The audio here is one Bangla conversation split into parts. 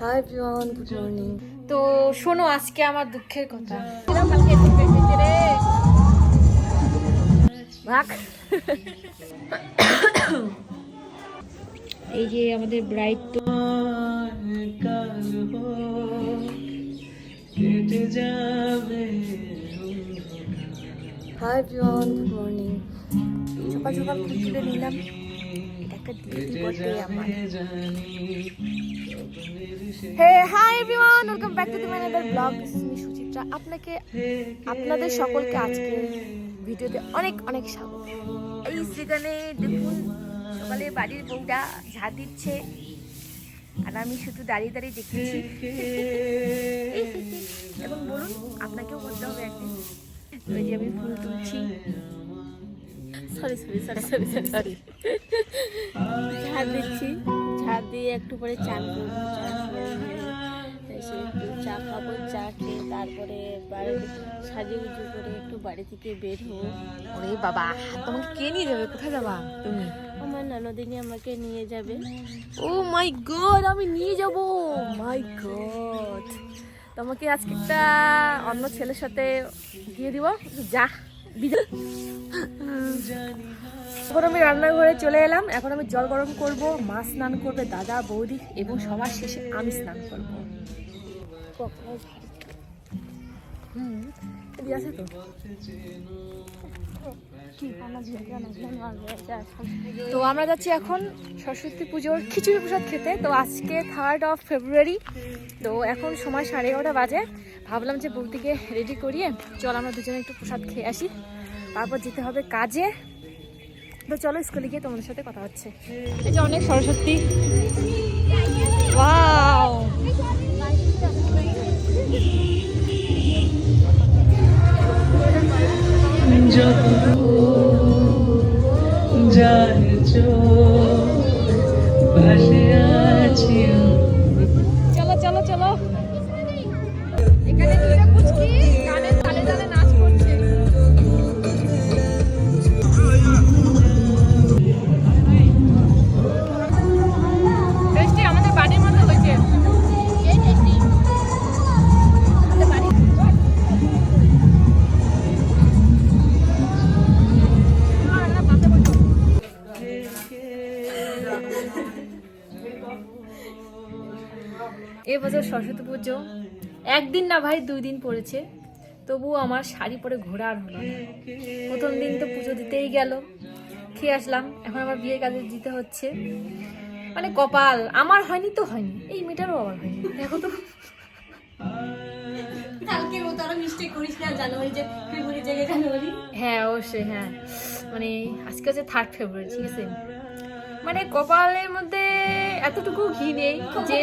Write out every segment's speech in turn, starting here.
হাই এভরিওয়ান গুড মর্নিং তো শোনো আজকে আমার দুঃখের কথা। এই যে আমাদের ব্রাইড তো হাই এভরিওয়ান গুড মর্নিং সকাল সকাল তুলে নিলাম। একটা বটে আমার। Hey hi everyone welcome back to my another blog আমি সুচিত্রা আপনাকে, আপনাদের সকলকে আজকে ভিডিওতে অনেক অনেক স্বাগত। এই সেখানে দেখুন, সকালে বাড়ির বউটা ঝাঁ দিচ্ছে, আর আমি শুধু দাঁড়িয়ে দাঁড়িয়ে দেখতেছি এবং বলুন, আপনাকেও করতে হবে একদিন। ওই যে আমি ফুল তুলছি। Sorry sorry sorry sorry sorry sorry ঝাড় দিচ্ছি। দিয়ে একটু পরে চান করব একটু চা খাব চা খেয়ে তারপরে বাড়ি সাজে উজু করে একটু বাড়ি থেকে বের হব। ওরে বাবা তোমাকে কে নিয়ে যাবে? কোথায় যাবা তুমি? আমার ননদিনী আমাকে নিয়ে যাবে। ও মাই গড আমি নিয়ে যাব। My god. তোমাকে আজকে একটা অন্য ছেলের সাথে দিয়ে দিব। যা। এখন আমি রান্নাঘরে চলে এলাম। এখন আমি জল গরম করব, মা স্নান করবে, দাদা, বৌদি, এবং সবার শেষে আমি স্নান করব। হুম এদিকে আছে তো। তো আমরা যাচ্ছি এখন সরস্বতী পুজোর খিচুড়ি প্রসাদ খেতে। তো আজকে থার্ড অফ ফেব্রুয়ারি তো এখন সময় সাড়ে এগারোটা বাজে। ভাবলাম যে বৌদিকে রেডি করিয়ে চল আমরা দুজনে একটু প্রসাদ খেয়ে আসি। তারপর যেতে হবে কাজে। তো চলো স্কুলে গিয়ে তোমাদের সাথে কথা হচ্ছে। এই যে অনেক সরস্বতী। ওয়াও চলো সরস্বতী পুজো। একদিন না ভাই দুই দিন পড়েছে। তবুও আমার শাড়ি পরে ঘোরা আর হলো না। প্রথম দিন তো পুজো দিতেই গেল। খেয়ে আসলাম। এখন আমার বিয়ের কাজে দিতে হচ্ছে। মানে কপাল আমার হয়নি তো হয়নি। এই মেয়েটারও আবার হয়নি। দেখো তো। কালকে ও তারা মিস্টেক করিস না জানুয়ারি যে ফেব্রুয়ারি জায়গায় জানুয়ারি। হ্যাঁ অবশ্যই হ্যাঁ। মানে আজকে হচ্ছে থার্ড ফেব্রুয়ারি ঠিক আছে? মানে কপালের মধ্যে এতটুকু ঘি নেই যে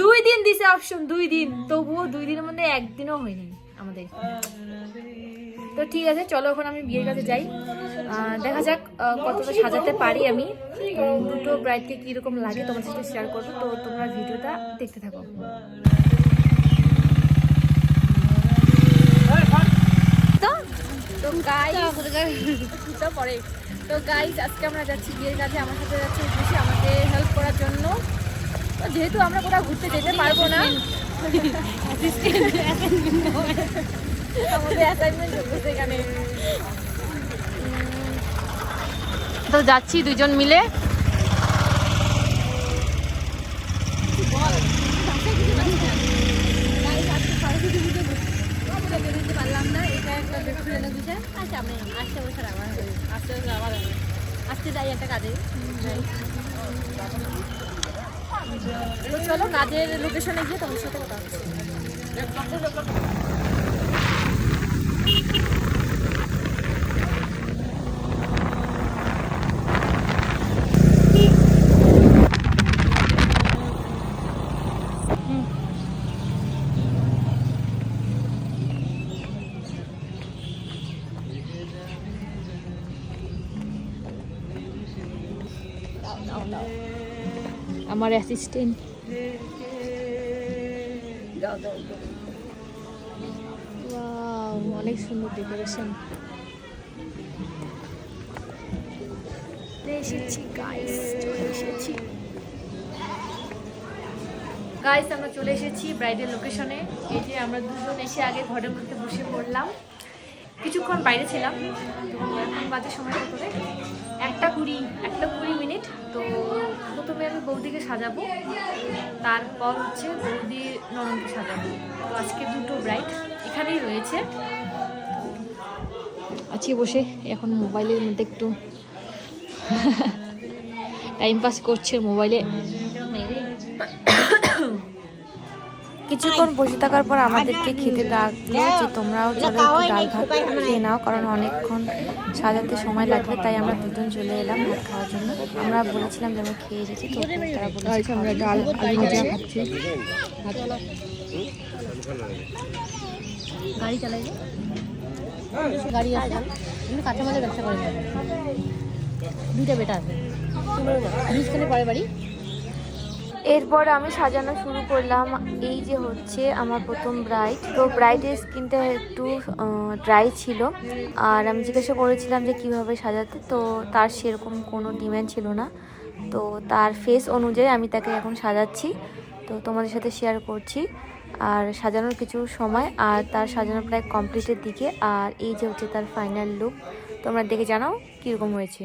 দুই দিন দিছে অপশন দুই দিন। তবুও দুই দিনের মধ্যে একদিনও হয়নি আমাদের। তো ঠিক আছে, চলো এখন আমি বিয়ের কাছে যাই। দেখা যাক কতটা সাজাতে পারি আমি। দুটো ব্রাইডকে কীরকম লাগে তোমার সাথে শেয়ার করব। তো তোমরা ভিডিওটা দেখতে থাকো। তো গাইস তো গাইস আজকে আমরা যাচ্ছি বিয়ের কাছে আমার সাথে যাচ্ছে আমাকে হেল্প করার জন্য। যেহেতু আমরা কোথাও ঘুরতে যেতে পারব না। তো যাচ্ছি দুজন মিলে। পারলাম না এটা একটা আচ্ছা আমি আসতে বছর আমার আসতে যাই একটা কাজে। তো চলো কাজের লোকেশনে গিয়ে তোমার সাথে কথা হচ্ছে। আমার অ্যাসিস্ট্যান্ট অনেক সুন্দর ডেকোরেশন এসেছি গাইস এসেছি। গাইস আমরা চলে এসেছি ব্রাইডাল লোকেশনে এই যে আমরা দুজন এসে আগে ঘরের মধ্যে বসে পড়লাম। কিছুক্ষণ বাইরে ছিলাম, তো এখন বাজে সময় করে একটা কুড়ি একটা কুড়ি মিনিট, তো প্রথমে আমি বৌদিকে সাজাবো, তারপর হচ্ছে বৌদি ননদকে সাজাবো। তো আজকে দুটো ব্রাইট এখানেই রয়েছে। আছি বসে, এখন মোবাইলের মধ্যে একটু টাইম পাস করছে মোবাইলে। কিছুক্ষণ বসে থাকার পর আমাদেরকে খেতে ডাকলো যে তোমরাও চলো একটু ডাল ভাত খেয়ে নাও কারণ অনেকক্ষণ সাজাতে সময় লাগবে তাই আমরা দুজন চলে এলাম ভাত খাওয়ার জন্য। আমরা বলেছিলাম যে আমরা খেয়ে এসেছি তো তারা বলেছে আমরা ডাল আলু ভাজা খাচ্ছি। গাড়ি চালাই গাড়ি আছে কিন্তু কাঁচামালের ব্যবসা করে। দুইটা বেটা আছে। পরে বাড়ি। এরপর আমি সাজানো শুরু করলাম। এই যে হচ্ছে আমার প্রথম ব্রাইড তো ব্রাইডের স্কিনটা একটু ড্রাই ছিল। আর আমি জিজ্ঞাসা করেছিলাম যে কীভাবে সাজাতে, তো তার সেরকম কোনো ডিম্যান্ড ছিল না। তো তার ফেস অনুযায়ী আমি তাকে এখন সাজাচ্ছি। তো তোমাদের সাথে শেয়ার করছি। আর সাজানোর কিছু সময়, আর তার সাজানো প্রায় কমপ্লিটের দিকে। আর এই যে হচ্ছে তার ফাইনাল লুক তোমরা দেখে জানাও কীরকম হয়েছে।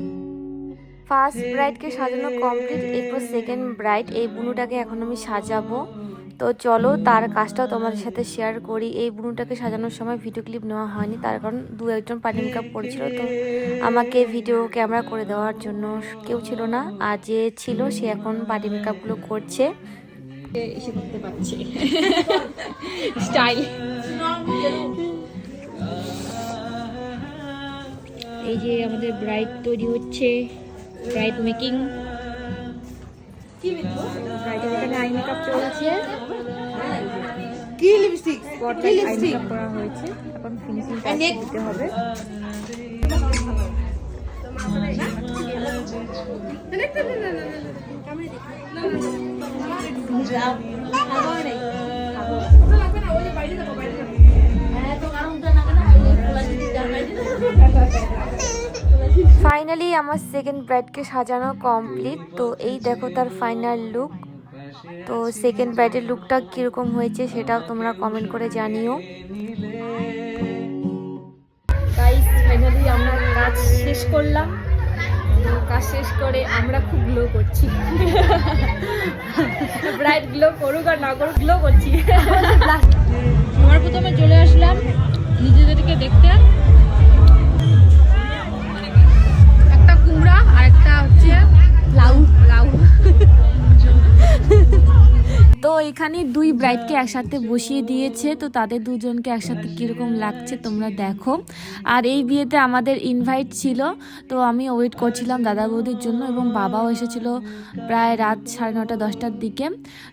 ফার্স্ট ব্রাইডকে সাজানো কমপ্লিট এরপর সেকেন্ড ব্রাইড এই বুনুটাকে এখন আমি সাজাবো। তো চলো তার কাজটাও তোমাদের সাথে শেয়ার করি। এই বুনুটাকে সাজানোর সময় ভিডিও ক্লিপ নেওয়া হয়নি তার কারণ দু একজন পার্টি মেকআপ করেছিল তো আমাকে ভিডিও ক্যামেরা করে দেওয়ার জন্য কেউ ছিল না আর যে ছিল সে এখন পার্টি মেকআপগুলো করছে। এসে করতে পারছে স্টাইল এই যে আমাদের ব্রাইড তৈরি হচ্ছে। ব্রাইড মেকিং ব্রাইডের এখানে আই মেকআপ চলছে কি লিপস্টিক কি আই মেকআপ করা হয়েছে। এখন ফিনিশিং টাচ দিতে হবে। ফাইনালি আমার সেকেন্ড ব্রাইডকে সাজানো কমপ্লিট তো এই দেখো তার ফাইনাল লুক তো সেকেন্ড ব্রাইডের লুকটা কীরকম হয়েছে সেটাও তোমরা কমেন্ট করে জানিও। গাইস ফাইনালি আমরা কাজ শেষ করলাম। তো কাজ শেষ করে আমরা খুব গ্লো করছি। ব্রাইট গ্লো করুক আর না করুক গ্লো করছি। আমরা প্রথমে চলে আসলাম। নিজেদেরকে দেখতে। এখানে দুই ব্রাইডকে একসাথে বসিয়ে দিয়েছে তো তাদের দুজনকে একসাথে কীরকম লাগছে তোমরা দেখো। আর এই বিয়েতে আমাদের ইনভাইট ছিল তো আমি ওয়েট করছিলাম দাদা বৌদির জন্য এবং বাবাও এসেছিল প্রায় রাত সাড়ে নটা দশটার দিকে।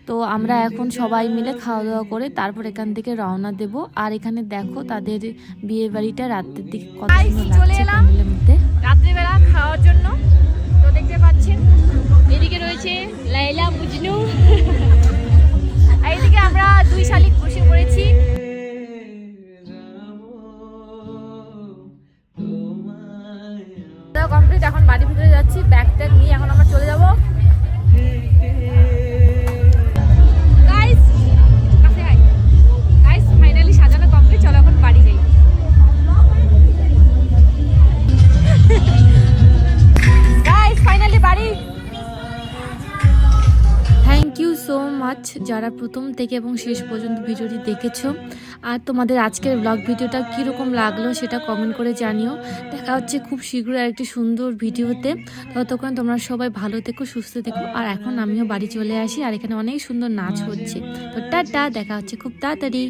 তো আমরা এখন সবাই মিলে খাওয়া দাওয়া করে তারপর এখান থেকে রওনা দেব। আর এখানে দেখো তাদের বিয়ে বাড়িটা রাতের দিকে কত সুন্দর চলে লাগছে। রাত্রিবেলা খাওয়ার যারা প্রথম থেকে এবং শেষ পর্যন্ত ভিডিওটি দেখেছ, আর তোমাদের আজকের ব্লগ ভিডিওটা কীরকম লাগল সেটা কমেন্ট করে জানিও। দেখা হচ্ছে খুব শীঘ্রই আরেকটি সুন্দর ভিডিওতে। ততক্ষণ তোমরা সবাই ভালো থেকো, সুস্থ থেকো। আর এখন আমিও বাড়ি চলে আসি, আর এখানে অনেক সুন্দর নাচ হচ্ছে। তো টাটা, দেখা হচ্ছে খুব তাড়াতাড়ি।